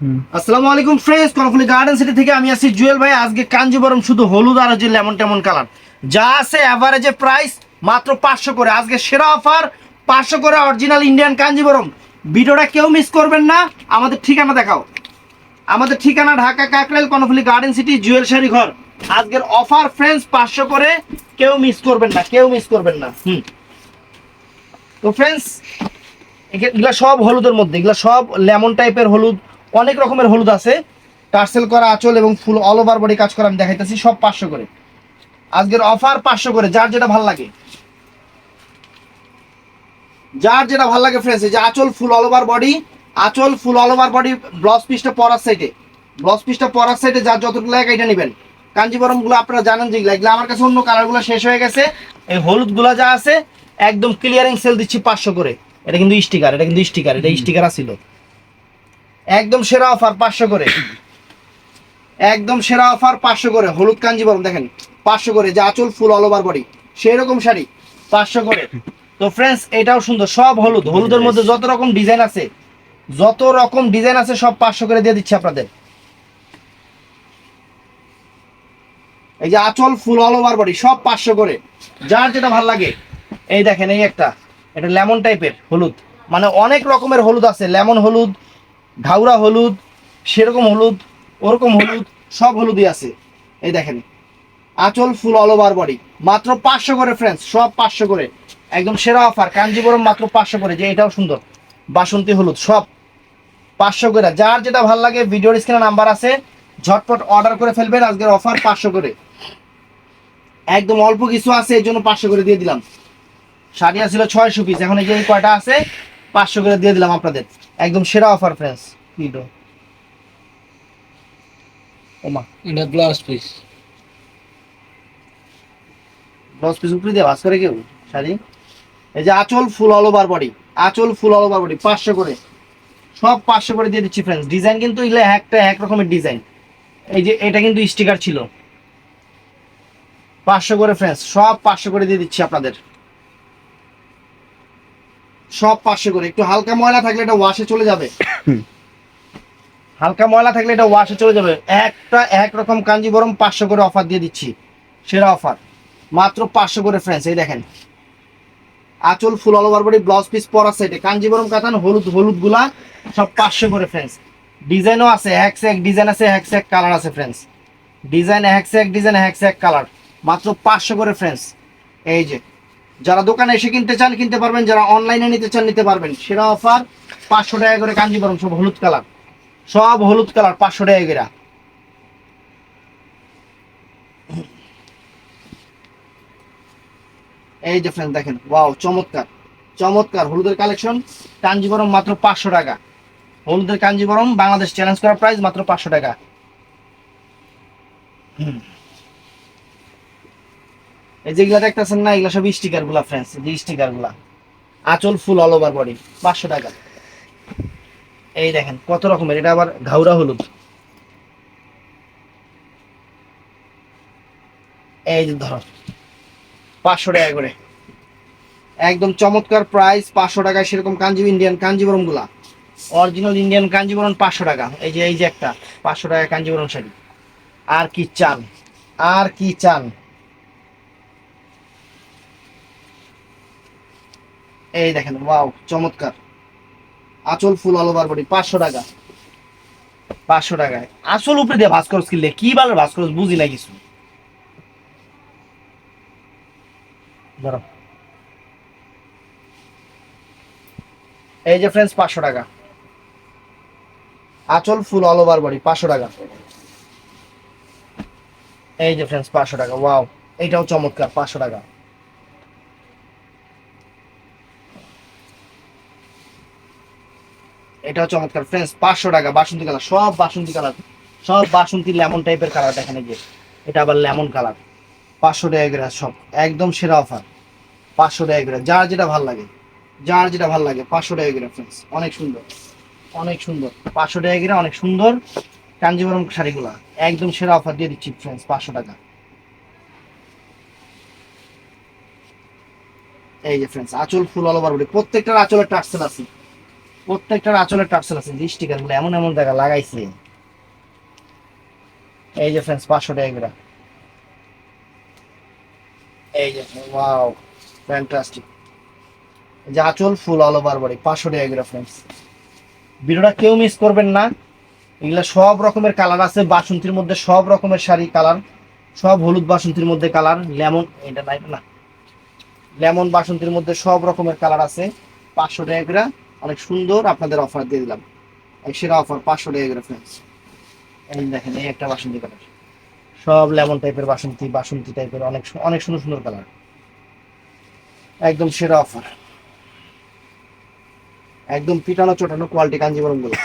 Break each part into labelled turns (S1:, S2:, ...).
S1: আসসালামু আলাইকুম friends Karnaphuli garden city থেকে আমি আছি জুয়েল ভাই। আজকে কাঞ্জিবরম শুধু হলুদ আর হচ্ছে লেমন টেমন কালার। যা আছে অ্যাভারেজে প্রাইস মাত্র পাঁচশো করে। আজকে সেরা অফার পাঁচশো করে অরিজিনাল ইন্ডিয়ান কাঞ্জিবরম। ভিডিওটা কেউ মিস করবেন না। আমাদের ঠিকানা দেখাও। আমাদের ঠিকানা ঢাকা কাকরাইল কর্নফুলি গার্ডেন সিটি জুয়েল শাড়ি ঘর। আজকের অফার ফ্রেন্ডস পাঁচশো করে কেউ মিস করবেন না। কেউ মিস করবেন না। হুম। তো ফ্রেন্ডস এগুলা সব হলুদের মধ্যে। এগুলা সব লেমন টাইপের হলুদ। অনেক রকমের হলুদ আছে। টার্সেল করা আঁচল এবং ফুল অল ওভার বডি কাজ করা আমি দেখাইতেছি, সব পাঁচশো করে। আজকের অফার পাঁচশো করে, যার যেটা ভালো লাগে। যার যেটা ভালো লাগে ফ্রেন্ডস এই যে আঁচল ফুল অল ওভার বডি আঁচল full all over body blouse পিসটা পরার সাইডে ব্লাউজ পিসটা পরার সাইডে যার যতটুকু লাগে এটা নেবেন। কাঞ্জিবরমগুলো আপনারা জানেন যেগুলো এগুলো আমার কাছে অন্য কালারগুলো শেষ হয়ে গেছে। এই হলুদগুলো যা আছে, একদম ক্লিয়ারিং সেল দিচ্ছি পাঁচশো করে। এটা কিন্তু স্টিকার এটা কিন্তু স্টিকার এটা স্টিকার আছিল। একদম সেরা অফার পাঁচশো করে। একদম সেরা অফার পাঁচশো করে। হলুদ কাঞ্জিবরম দেখেন, পাঁচশো করে, যে আঁচল ফুল অল ওভার বডি সেই রকম শাড়ি, পাঁচশো করে। তো ফ্রেন্ডস এটাও সুন্দর, সব হলুদ। হলুদের মধ্যে যত রকম ডিজাইন আছে, যত রকম ডিজাইন আছে, সব পাঁচশো করে দিয়ে দিচ্ছি আপনাদের। এই যে আঁচল ফুল অল ওভার বডি সব পাঁচশো করে। যার যেটা ভালো লাগে। এই দেখেন, এই একটা, এটা লেমন টাইপের হলুদ। মানে অনেক রকমের হলুদ আছে। লেমন হলুদ ঘাউরা হলুদ, সেরকম হলুদ, ওরকম হলুদ, সব হলুদই আছে। এই দেখেন, আঁচল ফুল অল ওভার বডি মাত্র পাঁচশো করে ফ্রেন্ডস সব পাঁচশো করে। একদম সেরা অফার কাঞ্জিবরম মাত্র পাঁচশো করে, যে এটাও সুন্দর। বাসন্তী হলুদ, সব পাঁচশো করে। যার যেটা ভালো লাগে ভিডিওর স্ক্রিনে নাম্বার আছে, ঝটপট অর্ডার করে ফেলবেন, আজকের অফার পাঁচশো করে। একদম অল্প কিছু আছে, এর জন্য পাঁচশো করে দিয়ে দিলাম। শাড়ি ছিল ছয়শো পিস এখন এই যে কয়টা আছে পাঁচশো করে দিয়ে দিলাম আপনাদের। একদম সেরা অফার ফ্রেন্ডস ভিডিও ওমা।
S2: এটা ব্লাউজ পিস
S1: ব্লাউজ পিস উপরে দিয়ে ভাস করে কেউ? শাড়ি? এই যে আঁচল ফুল অল ওভার বডি আঁচল ফুল অল ওভার বডি পাঁচশো করে। সব পাঁচশো করে দিয়ে দিচ্ছি ফ্রেন্ডস ডিজাইন কিন্তু এগুলো একটা এক রকমের ডিজাইন এই যে এটা কিন্তু স্টিকার ছিল। পাঁচশো করে ফ্রেন্ডস সব পাঁচশো করে দিয়ে দিচ্ছি আপনাদের। সব পাঁচশো করে। একটু হালকা ময়লা থাকলে এটা ওয়াশে চলে যাবে। হালকা ময়লা থাকলে এটা ওয়াশে চলে যাবে। একটা এক রকম কাঞ্জিবরম পাঁচশো করে অফার দিয়ে দিচ্ছি। সেরা অফার মাত্র পাঁচশো করে ফ্রেন্ডস এই দেখেন। আঁচল full all over body blouse piece পরা সাইডে কাঞ্জিবরম কাতান, হলুদ হলুদগুলা, সব পাঁচশো করে ফ্রেন্ডস ডিজাইনও আছে, এক সে এক ডিজাইন আছে, এক সে এক কালার আছে ফ্রেন্ডস ডিজাইন এক সে এক ডিজাইন এক সে এক কালার মাত্র পাঁচশো করে ফ্রেন্ডস এই যে যারা দোকানে এসে কিনতে চান, কিনতে পারবেন। যারা অনলাইনে নিতে চান, নিতে পারবেন। সেরা অফার পাঁচশো টাকা করে কাঞ্জিবরম, সব হলুদ কালার। সব হলুদ কালার, পাঁচশো টাকা করে। এই যে ফ্রেন্ড দেখেন ওয়াও চমৎকার। চমৎকার, হলুদের কালেকশন কাঞ্জিবরম মাত্র পাঁচশো টাকা। হলুদের কাঞ্জিবরম, বাংলাদেশ চ্যালেঞ্জ করার প্রাইস মাত্র পাঁচশো টাকা। হুম। এই যেগুলা দেখতেছেন না, এগুলা সব স্টিকারগুলা ফ্রেন্ডস যে স্টিকারগুলা আঁচল ফুল অল ওভার বডি পাঁচশো টাকা। এই দেখেন, কত রকমের, এটা আবার ঘাউরা হলুদ। এই যে ধরো, পাঁচশো টাকা করে। একদম চমৎকার প্রাইস পাঁচশো টাকায় সেরকম কাঞ্জি ইন্ডিয়ান কাঞ্জিবরমগুলা অরিজিনাল ইন্ডিয়ান কাঞ্জিবরম পাঁচশো টাকা। এই যে এই যে একটা, পাঁচশো টাকা কাঞ্জিবরম শাড়ি। আর কি চান? আর কি চান? এই দেখেন, ওয়াও, চমৎকার। আঁচল ফুল অল ওভার বডি পাঁচশো টাকা। পাঁচশো টাকায়। আসল উপরে দিয়ে ভাস্কর কিনলে কি বালের ভাস্কর বুঝি না কিছু। এই যে ফ্রেন্ডস পাঁচশো টাকা। আঁচল ফুল অল ওভার বডি পাঁচশো টাকা। এই যে ফ্রেন্ডস পাঁচশো টাকা, ওয়াও, এইটাও চমৎকার, পাঁচশো টাকা। এটাও চমৎকার। ফ্রেন্ডস পাঁচশো টাকা, বাসন্তী কালার, সব বাসন্তী কালার, সব বাসন্তী লেমন টাইপের কালার দেখেন এই যে এটা আবার লেমন কালার। পাঁচশো টাকা সব, একদম সেরা অফার পাঁচশো টাকা যার যেটা ভালো লাগে, যার যেটা ভালো লাগে, পাঁচশো টাকা করে ফ্রেন্ডস অনেক সুন্দর অনেক সুন্দর। পাঁচশো টাকা অনেক সুন্দর কাঞ্জিবরম শাড়িগুলা। একদম সেরা অফার দিয়ে দিচ্ছি ফ্রেন্ডস পাঁচশো টাকা। এই যে ফ্রেন্ডস আঁচল ফুল অল ওভার বডি প্রত্যেকটার আঁচলের টার্সেল আছে। প্রত্যেকটার আঁচলের টার্সেল আছে যে স্টিকারগুলো এমন এমন জায়গা লাগাইছে। এই যে ফ্রেন্ডস পাঁচশো টাকা এই যে ওয়াও ফ্যান্টাস্টিক যে আঁচল ফুল অল ওভার বডি পাঁচশো টাকা ফ্রেন্ডস ভিডিওটা কেউ মিস করবেন না। এগুলা সব রকমের কালার আছে, বাসন্তীর মধ্যে সব রকমের শাড়ি কালার সব হলুদ বাসন্তীর মধ্যে কালার লেমন এটা নাই না। লেমন বাসন্তীর মধ্যে সব রকমের কালার আছে, পাঁচশো টাকা অনেক সুন্দর আপনাদের অফার দিয়ে দিলাম। এই সেরা অফার পাঁচশো টাকা করে ফ্রেন্ডস এই দেখেন এই একটা বাসন্তী কালার সব লেমন টাইপের বাসন্তী বাসন্তী টাইপের অনেক অনেক সুন্দর সুন্দর কালার একদম সেরা অফার একদম পিটানো চটানো কোয়ালিটি কাঞ্জিবরমগুলো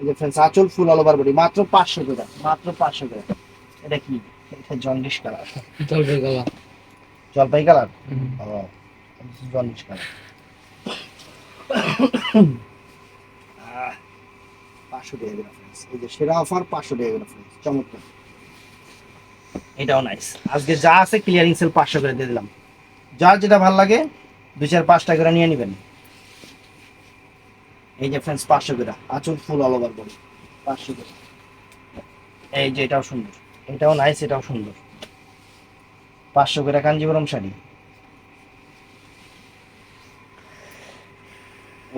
S1: এই যে ফ্রেন্ডস আঁচল ফুল অল ওভার বডি মাত্র পাঁচশো করে মাত্র পাঁচশো করে। এটা কি? এটা জন্ডিস কালার
S2: জলপাই কালার
S1: জলপাই কালার জন্ডিস কালার পাঁচশো টাকা। এই যে সেরা অফার পাঁচশো টাকা করে। চমৎকার। এটাও নাইস আজকে যা আছে ক্লিয়ারিং সেল পাঁচশো করে দিয়ে দিলাম। যার যেটা ভালো লাগে, দুই চার পাঁচটা করে নিয়ে নেবেন। এই যে ফ্রেন্ডস পাঁচশো করে। আচল ফুল অল ওভার বডি পাঁচশো করে। এই যে এটাও সুন্দর। এটাও নাইস এটাও সুন্দর। পাঁচশো করে কাঞ্জিবরম শাড়ি।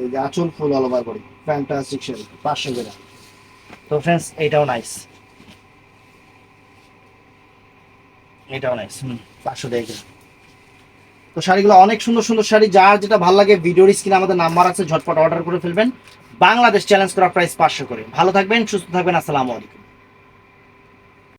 S1: এই যে আঁচল full all over body fantastic sari পাঁচশো করে তো ফ্রেন্ডস এটাও নাইস এটাও নাইস হুম। পাঁচশো করে। তো শাড়িগুলো অনেক সুন্দর সুন্দর শাড়ি যার যেটা ভালো লাগে ভিডিওর স্ক্রিনে আমাদের নাম্বার আছে ঝটপট অর্ডার করে ফেলবেন। বাংলাদেশ চ্যালেঞ্জ করা প্রাইস পাঁচশো করে। ভালো থাকবেন সুস্থ থাকবেন আসসালামু আলাইকুম।